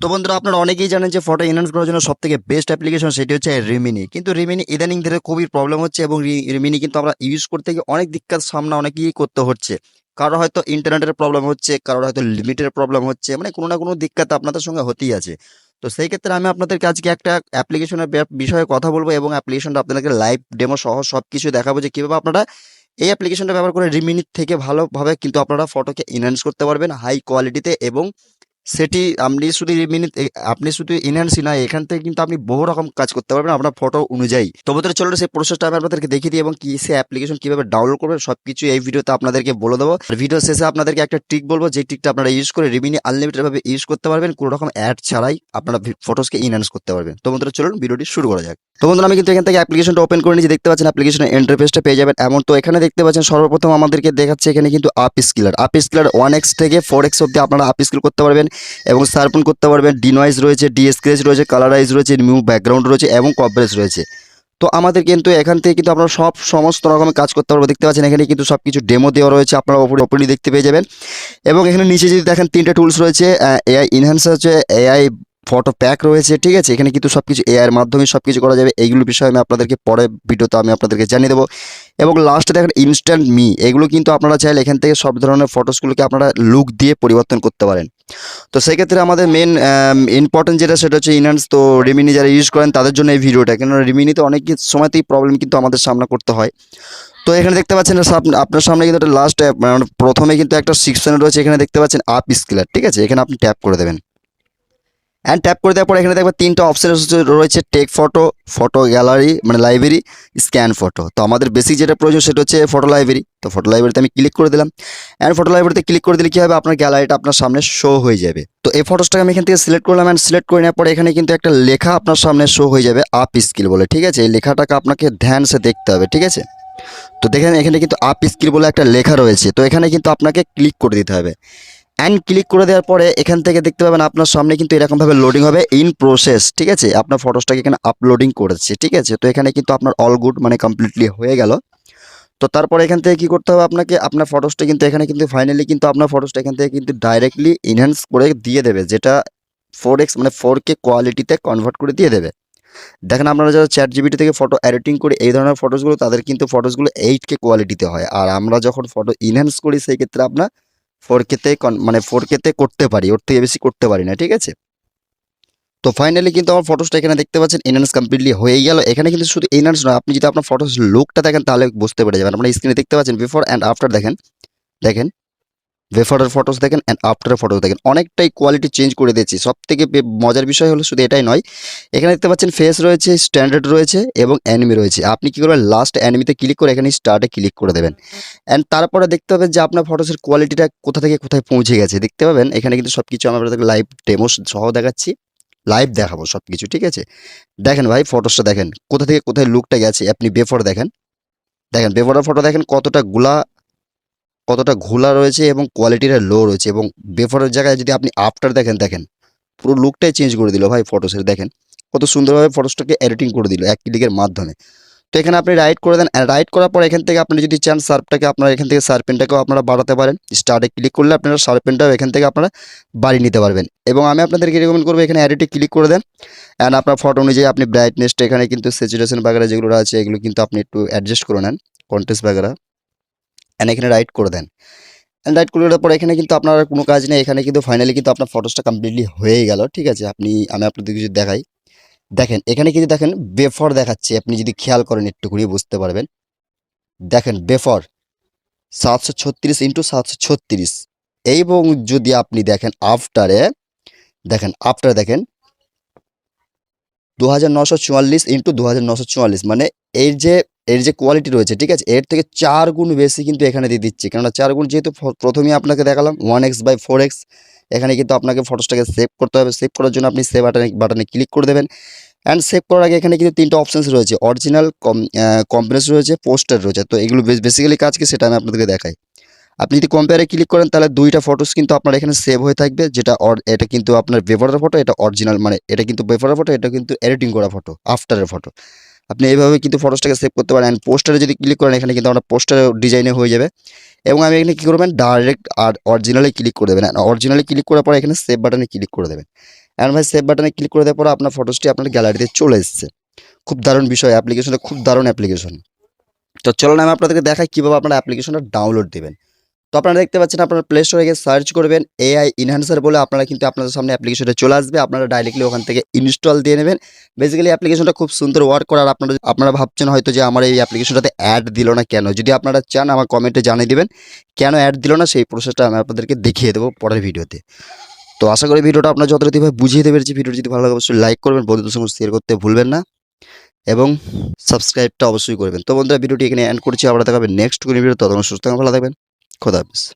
তো বন্ধুরা, আপনারা অনেকেই জানেন যে ফটো এনহান্স করার জন্য সব থেকে বেস্ট অ্যাপ্লিকেশন সেটি হচ্ছে রিমিনি কিন্তু রিমিনি ইদানিং ধরে খুবই প্রবলেম হচ্ছে এবং রিমিনি কিন্তু আমরা ইউজ করতে গিয়ে অনেক দিক্কত সামনা অনেকেই করতে হচ্ছে। কারও হয়তো ইন্টারনেটের প্রবলেম হচ্ছে, কারোর হয়তো লিমিটের প্রবলেম হচ্ছে মানে কোনো না কোনো দিক্কত আপনাদের সঙ্গে হতেই আছে। তো সেই ক্ষেত্রে আমি আপনাদেরকে আজকে একটা অ্যাপ্লিকেশনের বিষয়ে কথা বলব এবং অ্যাপ্লিকেশনটা আপনাদেরকে লাইভ ডেমো সহ সব কিছু দেখাবো যে কীভাবে আপনারা এই অ্যাপ্লিকেশনটা ব্যবহার করে রিমিনিট থেকে ভালোভাবে কিন্তু আপনারা ফটোকে এনহ্যান্স করতে পারবেন হাই কোয়ালিটিতে এবং সেটি আপনি শুধু আপনি শুধু ইনহ্যান্সই নয় এখান থেকে কিন্তু আপনি বহু রকম কাজ করতে পারবেন আপনার ফটো অনুযায়ী। তো চলো সেই প্রসেসটা আমি আপনাদেরকে দেখিয়ে দিই এবং কি সে অ্যাপ্লিকেশন কীভাবে ডাউনলোড করবেন সব কিছু এই ভিডিওতে আপনাদেরকে বলে দেবো। ভিডিও শেষে আপনাদেরকে একটা ট্রিক বলব, যে ট্রিকটা আপনারা ইউজ করে রিমিনি আনলিমিটেডভাবে ইউজ করতে পারবেন, কোনো রকম অ্যাড ছাড়াই আপনারা ফটোসকে ইনহ্যান্স করতে পারবেন। তো বন্ধুরা, চলুন ভিডিওটি শুরু করা যাক। তো বন্ধুরা, আমি কিন্তু এখান থেকে অ্যাপ্লিকেশনটা ওপেন করে নিয়েছি, দেখতে পাচ্ছেন অ্যাপ্লিকেশনের ইন্টারফেসটা পেয়ে যাবেন। এমন তো এখানে দেখতে পাচ্ছেন, সর্বপ্রথম আমাদেরকে দেখাচ্ছে এখানে কিন্তু upscaler upscaler one x থেকে ফোর এক্স অব্দি আপনারা আপ স্কিল করতে পারবেন। এবং সার্পন করতে পারবেন। ডিনয়েস রয়েছে ডিএসক্রেচ রয়েছে কালারাইজ রয়েছে নিউ ব্যাকগ্রাউন্ড রয়েছে এবং কভারেজ রয়েছে। তো আমাদের কিন্তু এখান থেকে কিন্তু আপনারা সব সমস্ত রকমের কাজ করতে পারব, দেখতে পাচ্ছেন এখানে কিন্তু সব কিছু ডেমো দেওয়া রয়েছে, আপনারা ওপরে ওপেনলি দেখতে পেয়ে যাবেন। এবং এখানে নিচে যদি দেখেন তিনটা টুলস রয়েছে এআই ইনহ্যান্স হচ্ছে এআই ফটো প্যাক রয়েছে, ঠিক আছে? এখানে কিন্তু সব কিছু এআইয়ের মাধ্যমে সব কিছু করা যাবে। এইগুলো বিষয়ে আমি আপনাদেরকে পরে ভিডিওতে আমি আপনাদেরকে জানিয়ে দেবো। এবং লাস্টে দেখেন ইনস্ট্যান্ট মি এগুলো কিন্তু আপনারা চাইলে এখান থেকে সব ধরনের ফটোসগুলোকে আপনারা লুক দিয়ে পরিবর্তন করতে পারেন। তো সেক্ষেত্রে আমাদের মেন ইম্পর্টেন্ট যেটা সেটা হচ্ছে ইনহ্যান্স তো রিমিনি যারা ইউজ করেন, তাদের জন্য এই ভিডিওটা কেননা রিমিনিতে অনেক সময়তেই প্রবলেম কিন্তু আমাদের সামনা করতে হয়। তো এখানে দেখতে পাচ্ছেন আপনার সামনে কিন্তু একটা লাস্ট মানে প্রথমে কিন্তু একটা সিক্সনে রয়েছে। এখানে দেখতে পাচ্ছেন আপ স্কিলার ঠিক আছে? এখানে আপনি ট্যাপ করে দেবেন। অ্যান্ড ট্যাপ করে দেওয়ার পর এখানে দেখবেন তিনটা অপশন রয়েছে টেক ফটো ফটো গ্যালারি মানে লাইব্রেরি স্ক্যান ফটো তো আমাদের বেসিক যেটা প্রয়োজন সেটা হচ্ছে ফটো লাইব্রেরি তো ফটো লাইব্রেরিতে আমি ক্লিক করে দিলাম। অ্যান্ড ফটো লাইব্রেরিতে ক্লিক করে দিলে কী হবে? আপনার গ্যালারিটা আপনার সামনে শো হয়ে যাবে। তো এই ফটোসটাকে আমি এখান থেকে সিলেক্ট করলাম অ্যান্ড সিলেক্ট করে নেওয়ার পরে এখানে কিন্তু একটা লেখা আপনার সামনে শো হয়ে যাবে আপ স্কিল বলে, ঠিক আছে? এই লেখাটাকে আপনাকে ধ্যান সে দেখতে হবে, ঠিক আছে? তো দেখেন এখানে কিন্তু আপ স্কিল বলে একটা লেখা রয়েছে। তো এখানে কিন্তু আপনাকে ক্লিক করে দিতে হবে। অ্যান্ড ক্লিক করে দেওয়ার পরে এখান থেকে দেখতে পাবেন আপনার সামনে কিন্তু এরকমভাবে লোডিং হবে ইন প্রসেস ঠিক আছে? আপনার ফটোসটাকে এখানে আপলোডিং করেছে, ঠিক আছে? তো এখানে কিন্তু আপনার অল গুড মানে কমপ্লিটলি হয়ে গেল। তো তারপরে এখান থেকে কি করতে হবে আপনাকে? আপনার ফটোসটা কিন্তু এখানে কিন্তু ফাইনালি কিন্তু আপনার ফটোসটা এখান থেকে কিন্তু ডাইরেক্টলি ইনহ্যান্স করে দিয়ে দেবে, যেটা ফোর এক্স মানে ফোর কে কোয়ালিটিতে কনভার্ট করে দিয়ে দেবে। দেখেন আপনারা যারা চ্যাট জিবিটি থেকে ফটো এডিটিং করে এই ধরনের ফটোসগুলো তাদের কিন্তু ফটোসগুলো এইট কে কোয়ালিটিতে হয়। আর আমরা যখন ফটো ইনহ্যান্স করি, সেই ক্ষেত্রে আপনার ফোর কেতে মানে ফোর কেতে করতে পারি, ওর থেকে বেশি করতে পারি না, ঠিক আছে? তো ফাইনালি কিন্তু আমার ফটোসটা এখানে দেখতে পাচ্ছেন এনহান্স কমপ্লিটলি হয়ে গেল। এখানে কিন্তু শুধু এনহান্স নয়, আপনি যদি আপনার ফটোস লুকটা দেখেন, তাহলে বুঝতে পেরে যাবেন। আপনার স্ক্রিনে দেখতে পাচ্ছেন বিফোর অ্যান্ড আফটার দেখেন। দেখেন বেফারের ফটোস দেখেন অ্যান্ড আফটারের ফটোস দেখেন। অনেকটাই কোয়ালিটি চেঞ্জ করে দিয়েছি। সব থেকে মজার বিষয় হলো শুধু এটাই নয়, এখানে দেখতে পাচ্ছেন ফেস রয়েছে স্ট্যান্ডার্ড রয়েছে এবং অ্যানিমি রয়েছে। আপনি কী করবেন? লাস্ট অ্যানিমিতে ক্লিক করে এখানে স্টার্টে ক্লিক করে দেবেন। অ্যান্ড তারপরে দেখতে পাবেন যে আপনার ফটোসের কোয়ালিটিটা কোথা থেকে কোথায় পৌঁছে গেছে। দেখতে পাবেন, এখানে কিন্তু সব কিছু আমরা লাইভ ডেমো সহ দেখাচ্ছি। লাইভ দেখাবো সব কিছু ঠিক আছে? দেখেন ভাই ফটোসটা দেখেন। কোথা থেকে কোথায় লুকটা গেছে, আপনি বেফর দেখেন। দেখেন বেফরের ফটো দেখেন কতটা গুলা কতটা ঘোলা রয়েছে এবং কোয়ালিটিটা লো রয়েছে এবং বেফরের জায়গায় যদি আপনি আফটার দেখেন দেখেন, পুরো লুকটাই চেঞ্জ করে দিল ভাই ফটোসের দেখেন। কত সুন্দরভাবে ফটোসটাকে এডিটিং করে দিল এক ক্লিকের মাধ্যমে। তো এখানে আপনি রাইট করে দেন রাইট করার পর এখান থেকে আপনি যদি চান সার্পটাকে আপনারা এখান থেকে সার্পেনটাকেও আপনারা বাড়াতে পারেন। স্টার্টে ক্লিক করলে আপনারা সার্পেনটাও এখান থেকে আপনারা বাড়িয়ে নিতে পারবেন। এবং আমি আপনাদেরকে রেকমেন্ড করব এখানে এডিটে ক্লিক করে দেন অ্যান্ড আপনার ফটো অনুযায়ী আপনি ব্রাইটনেসটা এখানে কিন্তু স্যাচুরেশন বাগেরা যেগুলো আছে এগুলো কিন্তু আপনি একটু অ্যাডজাস্ট করে নেন। কন্টেস্ট বাগেরা। অ্যান্ড এখানে রাইট করে দেন। অ্যান্ড রাইট করে দেওয়ার পর এখানে কিন্তু আপনার কোনো কাজ নেই। এখানে কিন্তু ফাইনালি কিন্তু আপনার ফটোসটা কমপ্লিটলি হয়ে গেল, ঠিক আছে? আপনি, আমি আপনাদের কিছু দেখাই। দেখেন, এখানে কিন্তু দেখেন বেফর দেখাচ্ছে। আপনি যদি খেয়াল করেন একটু করে বুঝতে পারবেন। দেখেন বেফর সাতশো ছত্রিশ ইন্টু সাতশো ছত্রিশ। এবং যদি আপনি দেখেন আফটারে দেখেন আফটার দেখেন দু হাজার নশো চুয়াল্লিশ ইন্টু দু হাজার নশো চুয়াল্লিশ। মানে এই যে এর যে কোয়ালিটি রয়েছে, ঠিক আছে? এর থেকে চার গুণ বেশি কিন্তু এখানে দিয়ে দিচ্ছে। কেননা চার গুণ যেহেতু প্রথমেই আপনাকে দেখালাম one X by four X এখানে কিন্তু আপনাকে ফটোসটাকে সেভ করতে হবে। সেভ করার জন্য আপনি সেভ বাটনে বাটনে ক্লিক করে দেবেন। অ্যান্ড সেভ করার আগে এখানে কিন্তু তিনটা অপশানস রয়েছে। অরিজিনাল কম কম্পারেস রয়েছে পোস্টার রয়েছে। তো এগুলো বেসিক্যালি কাজ কি? সেটা আমি আপনাদেরকে দেখাই। আপনি যদি কম্পেয়ারে ক্লিক করেন, তাহলে দুইটা ফটোস কিন্তু আপনার এখানে সেভ হয়ে থাকবে। যেটা এটা কিন্তু আপনার বেফারের ফটো এটা অরিজিনাল মানে এটা কিন্তু বেফারের ফটো এটা কিন্তু এডিটিং করা ফটো আফটারের ফটো আপনি এইভাবে কিন্তু ফটোসটাকে সেভ করতে পারেন। পোস্টারে যদি ক্লিক করেন, এখানে কিন্তু আপনার পোস্টার ডিজাইনে হয়ে যাবে। এবং আমি এখানে কী করবেন? ডাইরেক্ট আর অরিজিনালে ক্লিক করে দেবেন। অরিজিনালে ক্লিক করার পর এখানে সেভ বাটনে ক্লিক করে দেবেন। অ্যান্ড ভাই সেভ বাটনে ক্লিক করে দেওয়ার পর আপনার ফটোসটি আপনার গ্যালারিতে চলে এসছে। খুব দারুণ বিষয়। অ্যাপ্লিকেশনটা খুব দারুণ অ্যাপ্লিকেশন তো চলুন আমি আপনাদেরকে দেখাই কীভাবে আপনারা অ্যাপ্লিকেশনটা ডাউনলোড দেবেন। তো আপনারা দেখতে পাচ্ছেন, আপনারা প্লে স্টোরে গিয়ে সার্চ করবেন এআই ইনহ্যান্সার বলে আপনারা কিন্তু আপনাদের সামনে অ্যাপ্লিকেশনটা চলে আসবে। আপনারা ডাইরেক্টলি ওখান থেকে ইনস্টল দিয়ে নেবেন। বেসিক্যালি অ্যাপ্লিকেশনটা খুব সুন্দর ওয়ার্ক করার আপনারা আপনারা ভাবছেন হয়তো যে আমার এই অ্যাপ্লিকেশনটাতে অ্যাড দিল না কেন? যদি আপনারা চান আমার কমেন্টে জানিয়ে দেবেন, কেন অ্যাড দিল না সেই প্রসেসটা আমি আপনাদেরকে দেখিয়ে দেবো পরের ভিডিওতে। তো আশা করি ভিডিওটা আপনার যথারীতিভাবে বুঝিয়ে দিতে পেরেছি। ভিডিওটি যদি ভালো লাগে অবশ্যই লাইক করবেন, বন্ধুদের সঙ্গে শেয়ার করতে ভুলবেন না। এবং সাবস্ক্রাইবটা অবশ্যই করবেন। তো বন্ধুরা, ভিডিওটি এখানে এন্ড করছি। আবার দেখা হবে নেক্সট কোনো ভিডিও ততক্ষণ সুস্থ ভালো থাকবেন। Kodamis.